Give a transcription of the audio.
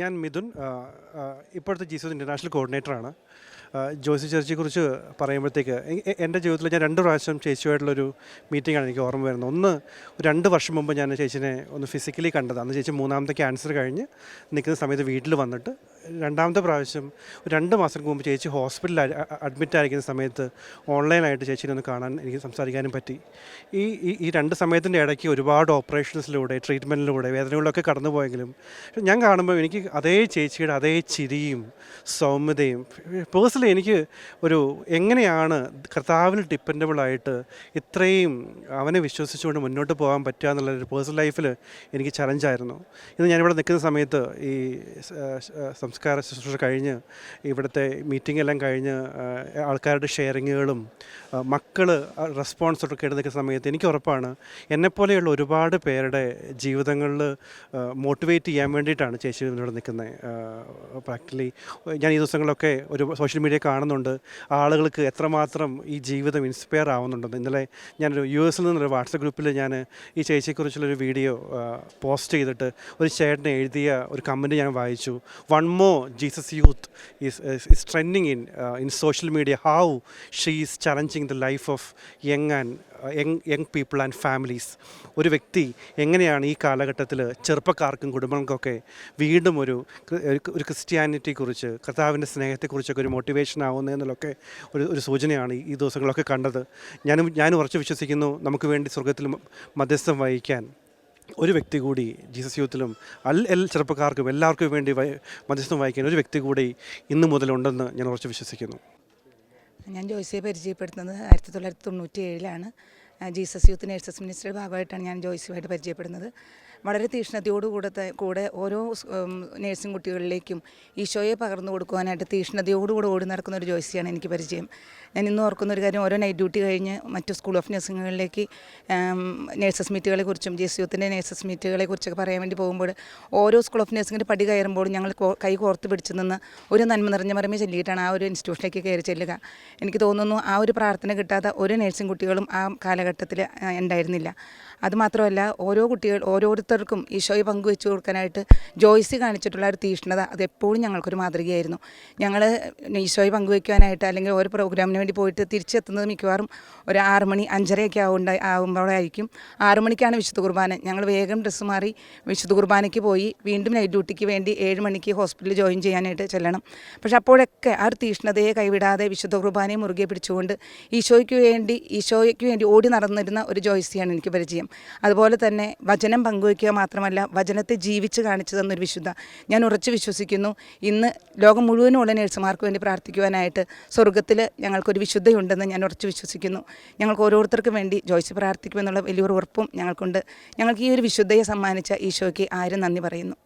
ഞാൻ മിഥുൻ ഇപ്പോഴത്തെ Jesus international കോർഡിനേറ്ററാണ്. ജോസി ചേച്ചിയെക്കുറിച്ച് പറയുമ്പോഴത്തേക്ക് എന്റെ ജീവിതത്തിൽ ഞാൻ രണ്ട് പ്രാവശ്യം ചേച്ചിയുമായിട്ടുള്ളൊരു മീറ്റിംഗാണ് എനിക്ക് ഓർമ്മ വരുന്നത്. ഒന്ന് രണ്ട് വർഷം മുമ്പ് ഞാൻ ചേച്ചിനെ ഒന്ന് ഫിസിക്കലി കണ്ടത്. അന്ന് ചേച്ചി മൂന്നാമത്തെ ക്യാൻസർ കഴിഞ്ഞ് നിൽക്കുന്ന സമയത്ത് വീട്ടിൽ വന്നിട്ട് രണ്ടാമത്തെ പ്രാവശ്യം രണ്ട് മാസം മുമ്പ് ചേച്ചി ഹോസ്പിറ്റലിൽ അഡ്മിറ്റ് ആയിരിക്കുന്ന സമയത്ത് ഓൺലൈനായിട്ട് ചേച്ചിനെ ഒന്ന് കാണാൻ എനിക്ക് സംസാരിക്കാനും പറ്റി. ഈ ഈ- രണ്ട് സമയത്തിന്റെ ഇടയ്ക്ക് ഒരുപാട് ഓപ്പറേഷൻസിലൂടെ ട്രീറ്റ്മെന്റിലൂടെ വേദനകളിലൊക്കെ കടന്നു പോയെങ്കിലും ഞാൻ കാണുമ്പോൾ എനിക്ക് അതേ ചേച്ചിയുടെ അതേ ചിരിയും സൗമ്യതയും പേഴ്സണലി എനിക്ക് ഒരു എങ്ങനെയാണ് കർത്താവിന് ഡിപ്പെൻഡബിളായിട്ട് ഇത്രയും അവനെ വിശ്വസിച്ചുകൊണ്ട് മുന്നോട്ട് പോകാൻ പറ്റുക എന്നുള്ളൊരു പേഴ്സണൽ ലൈഫിൽ എനിക്ക് ചലഞ്ചായിരുന്നു. ഇന്ന് ഞാനിവിടെ നിൽക്കുന്ന സമയത്ത് ഈ സംസ്കാര ശുശ്രൂഷ കഴിഞ്ഞ് ഇവിടുത്തെ മീറ്റിംഗ് എല്ലാം കഴിഞ്ഞ് ആൾക്കാരുടെ ഷെയറിങ്ങുകളും മക്കൾ റെസ്പോൺസ് ഒക്കെ നിൽക്കുന്ന സമയത്ത് എനിക്ക് ഉറപ്പാണ് എന്നെപ്പോലെയുള്ള ഒരുപാട് പേരുടെ ജീവിതങ്ങളിൽ മോട്ടിവേറ്റ് ചെയ്യാൻ വേണ്ടിയിട്ടാണ് ചേച്ചി ഇവിടെ നിൽക്കുന്നത്. പ്രാക്ടിക്കലി ഞാൻ ഈ ദിവസങ്ങളിലൊക്കെ ഒരു സോഷ്യൽ മീഡിയ കാണുന്നുണ്ട്. ആളുകൾക്ക് എത്രമാത്രം ഈ ജീവിതം ഇൻസ്പയർ ആവുന്നുണ്ടെന്ന്. ഇന്നലെ ഞാനൊരു യു എസിൽ നിന്നൊരു വാട്സപ്പ് ഗ്രൂപ്പിൽ ഞാൻ ഈ ചേച്ചിയെക്കുറിച്ചുള്ളൊരു വീഡിയോ പോസ്റ്റ് ചെയ്തിട്ട് ഒരു ചേട്ടനെ എഴുതിയ ഒരു കമന്റ് ഞാൻ വായിച്ചു. വൺ മോ youth is is trending in in social media how she is challenging the life of young and and young young people and families ഒരു വ്യക്തി എങ്ങനെയാണ് ഈ കാലഘട്ടത്തിൽ ചെറുപ്പക്കാർക്കും കുടുംബങ്ങൾക്കൊക്കെ വീണ്ടും ഒരു ഒരു- ക്രിസ്ത്യാനിറ്റിയെക്കുറിച്ച് കർത്താവിന്റെ സ്നേഹത്തെക്കുറിച്ചൊക്കെ ഒരു മോട്ടിവേഷൻ ആവുന്നതെന്നുള്ളൊക്കെ ഒരു ഒരു സൂചനയാണ് ഈ- ദിവസങ്ങളൊക്കെ കണ്ടത്. ഞാനും ഞാനും ഉറച്ചു വിശ്വസിക്കുന്നു. നമുക്ക് വേണ്ടി സ്വർഗത്തിൽ മധ്യസ്ഥം വഹിക്കാൻ. ഒരു വ്യക്തി കൂടി ജീസസ് യൂത്തിലും എല്ലാ ചെറുപ്പക്കാർക്കും എല്ലാവർക്കും വേണ്ടി മധ്യസ്ഥം വായിക്കാൻ ഒരു വ്യക്തി കൂടി ഇന്നു മുതലുണ്ടെന്ന് ഞാൻ ഉറച്ചു വിശ്വസിക്കുന്നു. ഞാൻ ജോയ്സിയെ പരിചയപ്പെടുത്തുന്നത് ആയിരത്തി തൊള്ളായിരത്തി തൊണ്ണൂറ്റി ഏഴിലാണ് ജീസസ് യൂത്ത് നേഴ്സസ് മിനിസ്റ്ററുടെ ഭാഗമായിട്ടാണ് ഞാൻ ജോയ്സുമായിട്ട് പരിചയപ്പെടുന്നത്. വളരെ തീഷ്ണതയോടുകൂടെ കൂടെ ഓരോ നേഴ്സിംഗ് കുട്ടികളിലേക്കും ഈശോയെ പകർന്നു കൊടുക്കുവാനായിട്ട് തീഷ്ണതയോടുകൂടെ ഓടി നടക്കുന്ന ഒരു ജോയ്സിയാണ് എനിക്ക് പരിചയം. ഞാൻ ഇന്ന് ഓർക്കുന്ന ഒരു കാര്യം ഓരോ നൈറ്റ് ഡ്യൂട്ടി കഴിഞ്ഞ് മറ്റു സ്കൂൾ ഓഫ് നഴ്സിംഗുകളിലേക്ക് നേഴ്സസ് മീറ്റുകളെ കുറിച്ചും എസ് യൂത്തിന്റെ നേഴ്സസ് മീറ്റുകളെ കുറിച്ചൊക്കെ പറയാൻ വേണ്ടി പോകുമ്പോൾ ഓരോ സ്കൂൾ ഓഫ് നഴ്സിംഗിന്റെ പടി കയറുമ്പോൾ ഞങ്ങൾ കൈ കോർത്ത് പിടിച്ചു നിന്ന് ഒരു നന്മ നിറഞ്ഞ മറമേ ചൊല്ലിയിട്ടാണ് ആ ഒരു ഇൻസ്റ്റിറ്റ്യൂഷനിലേക്ക് കയറി ചെല്ലുക. എനിക്ക് തോന്നുന്നു ആ ഒരു പ്രാർത്ഥന കിട്ടാത്ത ഒരു നേഴ്സിംഗ് കുട്ടികളും ആ കാലഘട്ടത്തിൽ ഉണ്ടായിരുന്നില്ല. അതുമാത്രമല്ല ഓരോ കുട്ടികൾ ഓരോരുത്തർക്കും ഈശോയെ പങ്കുവെച്ചു കൊടുക്കാനായിട്ട് ജോയ്സ് കാണിച്ചിട്ടുള്ള ഒരു തീഷ്ണത അത് എപ്പോഴും ഞങ്ങൾക്കൊരു മാതൃകയായിരുന്നു. ഞങ്ങൾ ഈശോയെ പങ്കുവെക്കാനായിട്ട് അല്ലെങ്കിൽ ഓരോ പ്രോഗ്രാമിന് വേണ്ടി പോയിട്ട് തിരിച്ചെത്തുന്നത് മിക്കവാറും ഒരു ആറ് മണി അഞ്ചരയൊക്കെ ആവുണ്ട ആകുമ്പോഴായിരിക്കും ആറ് മണിക്കാണ് വിശുദ്ധ കുർബാന. ഞങ്ങൾ വേഗം ഡ്രസ്സ് മാറി വിശുദ്ധ കുർബാനയ്ക്ക് പോയി വീണ്ടും നൈറ്റ് ഡ്യൂട്ടിക്ക് വേണ്ടി ഏഴ് മണിക്ക് ഹോസ്പിറ്റലിൽ ജോയിൻ ചെയ്യാനായിട്ട് ചെല്ലണം. പക്ഷെ അപ്പോഴൊക്കെ ആ ഒരു തീഷ്ണതയെ കൈവിടാതെ വിശുദ്ധ കുർബാനയെ മുറുകെ പിടിച്ചുകൊണ്ട് ഈശോയ്ക്ക് വേണ്ടി ഈശോയ്ക്ക് വേണ്ടി ഓടി നടന്നിരുന്ന ഒരു ജോയിസിയാണ് എനിക്ക് പരിചയം. അതുപോലെ തന്നെ വചനം പങ്കുവയ്ക്കുക മാത്രമല്ല വചനത്തെ ജീവിച്ച് കാണിച്ചു തന്നൊരു വിശുദ്ധ ഞാൻ ഉറച്ചു വിശ്വസിക്കുന്നു. ഇന്ന് ലോകം മുഴുവനുമുള്ള നേഴ്സുമാർക്ക് വേണ്ടി പ്രാർത്ഥിക്കുവാനായിട്ട് സ്വർഗത്തിൽ ഞങ്ങൾക്കൊരു വിശുദ്ധയുണ്ടെന്ന് ഞാൻ ഉറച്ചു വിശ്വസിക്കുന്നു. ഞങ്ങൾക്ക് ഓരോരുത്തർക്കും വേണ്ടി ജോയ്സ് പ്രാർത്ഥിക്കുമെന്നുള്ള വലിയൊരു ഉറപ്പും ഞങ്ങൾക്കുണ്ട്. ഞങ്ങൾക്ക് ഈ ഒരു വിശുദ്ധയെ സമ്മാനിച്ച ഈശോയ്ക്ക് ആരും നന്ദി പറയുന്നു.